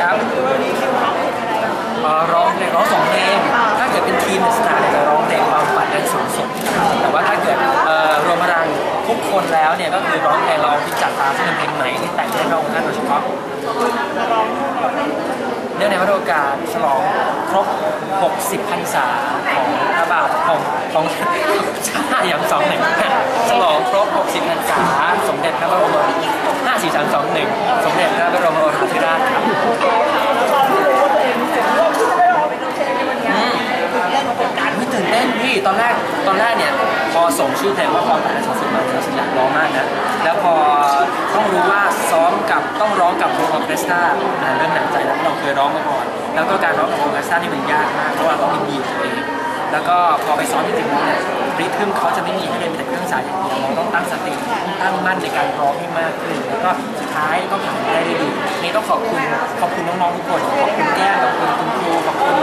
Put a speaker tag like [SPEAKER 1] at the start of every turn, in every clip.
[SPEAKER 1] ครับเอ่อร้องเพลงร้องสองเพลงถ้าเกิดเป็นทีมสตาร์จะร้องเพลงความฝันอันสูงสุดแต่ว่าถ้าเกิดรวมพลังทุกคนแล้วเนี่ยก็คือร้องเพลงเราพิจัดตาซึ่งเป็นเพลงใหม่ที่แต่งให้พระองท่านโดยเฉพาะเนื่องในวาระโอกาสฉลอง ครบ 60พรรษาของพระบาทของของชาติย่างสองหนึ่งฉลองครบ 60พรรษา สมเด็จพระบรม54321สมเด็จพระบรมโอรสาธิราชครับไม่ตื่นเต้นพี่ตอนแรกตอนแรกเนี่ยพอส่งชื่อเพลงว่าความฝันอันสูงสุดมาเราสัญญาร้องมากนะแล้วพอต้องรู้ว่าซ้อมกับ ต้องร้องกับวงออเคสตราอ่าเริ่มหนักใจแล้วเราเคยร้องมาก่อน แล้วก็การร้องกับวงออเคสตรานี่มันยากมากเพราะว่าต้องมีบีทตัวเองแล้วก็พอไปซ้อมจริงๆแล้วเนี่ยริทึมเขาจะไม่มีให้เล่นแต่เครื่องสายอย่างเดียวเราต้องตั้งสติตั้งมั่นในการร้องให้มากขึ้น แล้วก็สุดท้ายก็ผ่านได้ด้วยดีนี่ต้องขอบคุณขอบคุณน้องๆทุกคนขอบคุณแก้มขอบคุณคุณครูขอบคุณ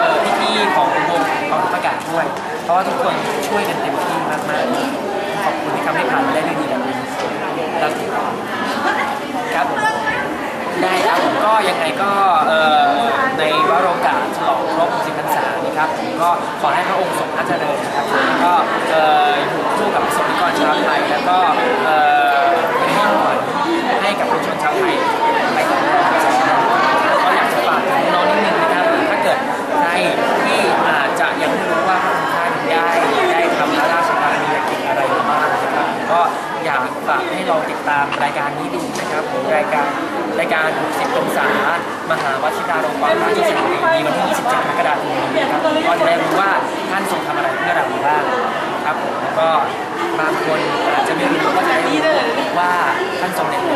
[SPEAKER 1] เอ่พี่ๆของวงของประกาศด้วย เพราะว่าทุกคนช่วยกันเต็มที่มากๆขอบคุณที่ทำให้ผ่านมาได้ด้วยดีแบบนี้ครับ ครับผมได้ครับผมก็ยังไงก็เอ่อในวาระโอกาสฉลองครบ10พรรษานะครับผมก็ขอให้พระองค์ทรงพระเจริญนะครับผมแล้วก็เอ่ออยู่คู่กับประสบนิกรชาวไทยแล้วก็เอ่อเป็นให้ขวัญให้กับประชาชนชาวไทย รรายการ60องศามหาวชิราลงกรณราชเสนานีมีวันที่ 27กรกฎาคมนี้ครับก็จะได้รู้ว่าท่านทรงทำอะไรเพื่อเราบ้างครับผมแล้วก็บางคนอาจจะไม่รู้ก็จะได้รู้ว่าท่านทรงเด็ดเพื่อ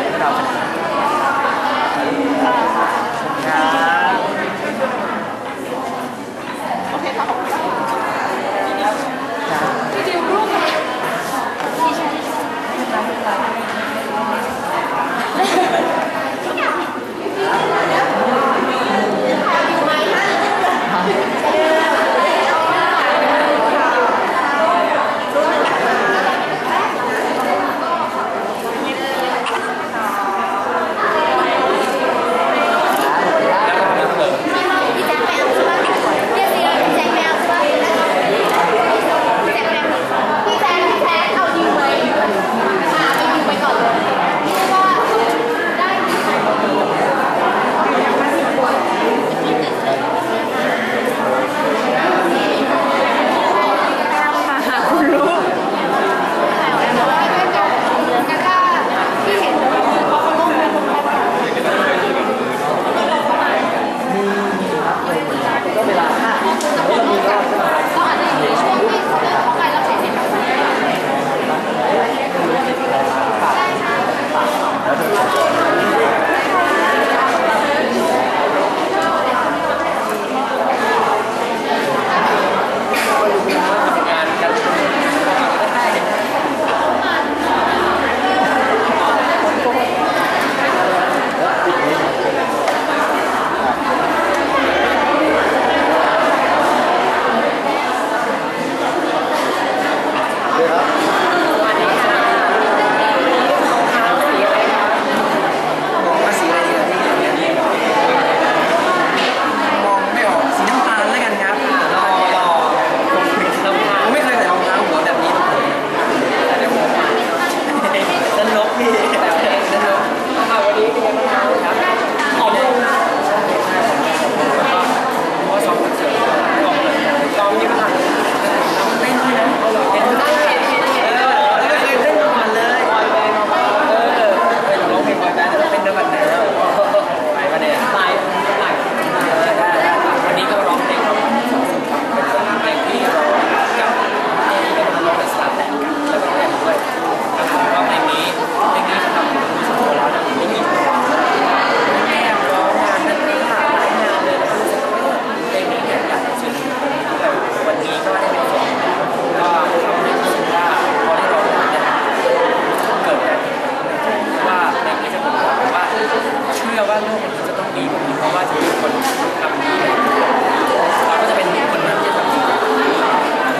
[SPEAKER 1] เราขน โลกมันจะต้องดีแบบนี้เพราะว่าจะมีคนทำดีเราก็จะเป็นคนนั้นที่ทำดี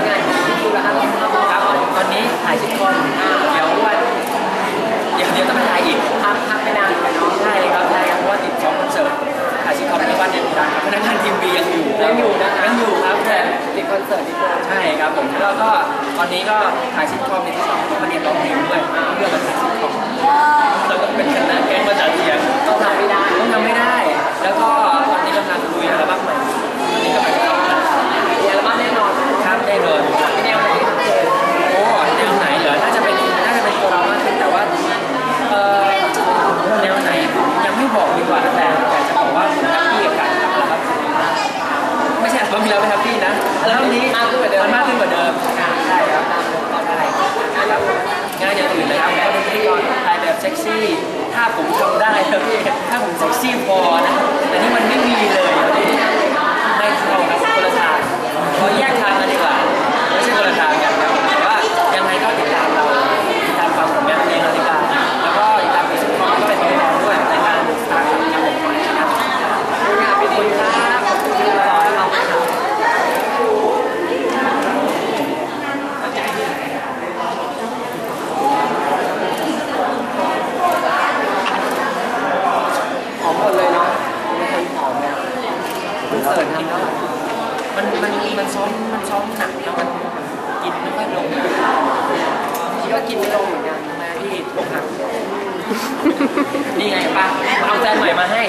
[SPEAKER 1] งานที่ดูแลครับตอนนี้ถ่ายชิคคนเดี๋ยวว่าเดี๋ยวเดี๋ยวต้องถ่ายอีกภาพักไม่นานเนาะใช่ครับใช่ครับเพราะว่าติดซ้อคอนเสิร์ตถ่ายชิคคนที่บ้านเนี่ยพนักงานทีมบียังอยู่ยังอยู่นะยังอยู่ครับแต่ติดคอนเสิ
[SPEAKER 2] ร์ตที่บ้าน
[SPEAKER 1] ใช่ครับผมแล้วก็ตอนนี้ก็ถ่ายชิคอนในที่สองก็เรียนร้องเพลงด้วยเพื่อมาถ่ายชิคคนเราก็เป็นคณะแก๊งมาจากเชียง
[SPEAKER 2] งทำไม่ได้
[SPEAKER 1] ต้องทำไม่ได้ แล้วก็ตอนนี้กำลังลุยอัลบั้มใหม่ตอนนี้ก็ไปร้องนะ
[SPEAKER 2] มีอัลบั้มแน่นอน
[SPEAKER 1] ครับได้เลย
[SPEAKER 2] เป็นแนวไหนครับเจน
[SPEAKER 1] โอ้แนวไหนเหรอน่าจะเป็นน่าจะเป็นตัวเรามากขึ้นแต่ว่าเออแนวไหนยังไม่บอกดีกว่าแต่แต่จะบอกว่าผมแฮปปี้กับการทำอัลบั้มไม่ใช่อัลบั้มที่แล้วไม่แฮปปี้นะอัลบั้มนี้
[SPEAKER 2] มากขึ้นกว่าเดิม
[SPEAKER 1] มันมากขึ้นกว่าเดิมใช่ครับใช่ครับงานอย่างอื่นนะครับก็เป็นพิธีกรถ่ายแบบเซ็กซี่ ถ้าผมทำได้นะพี่ถ้าผมเซ็กซี่พอนะแต่นี่มันไม่มีเลยอะพี่ไม่เข้าครับคนละทางขอแยกทางกันดีกว่าไม่ใช่คนละทางกันครับแต่ว่ายังไงก็ติดตามเราติดตามฟังผลงานเพลงเราดีกว่าแล้วก็ติดตามเพจซิทคอมก็เป็นตัวแทนด้วยในการสตาร์ทครับผมนะครับ
[SPEAKER 2] งานเป็นคนครับขอบคุณที่รอให้เราค่ะ หอมหมดเลยเนาะเป็นคนหอมเนี่ยคอนเสิร์ตทำแล้ว
[SPEAKER 1] มันมันมัน ซ้อมมันซ้อมหนักแล้วมันกินไม่ค่อยลง
[SPEAKER 2] คิดว่ากินไม่ลงเหมือนกัน
[SPEAKER 1] มาที่โรงพักนี่ไงป้าเอาแฟนใหม่มาให้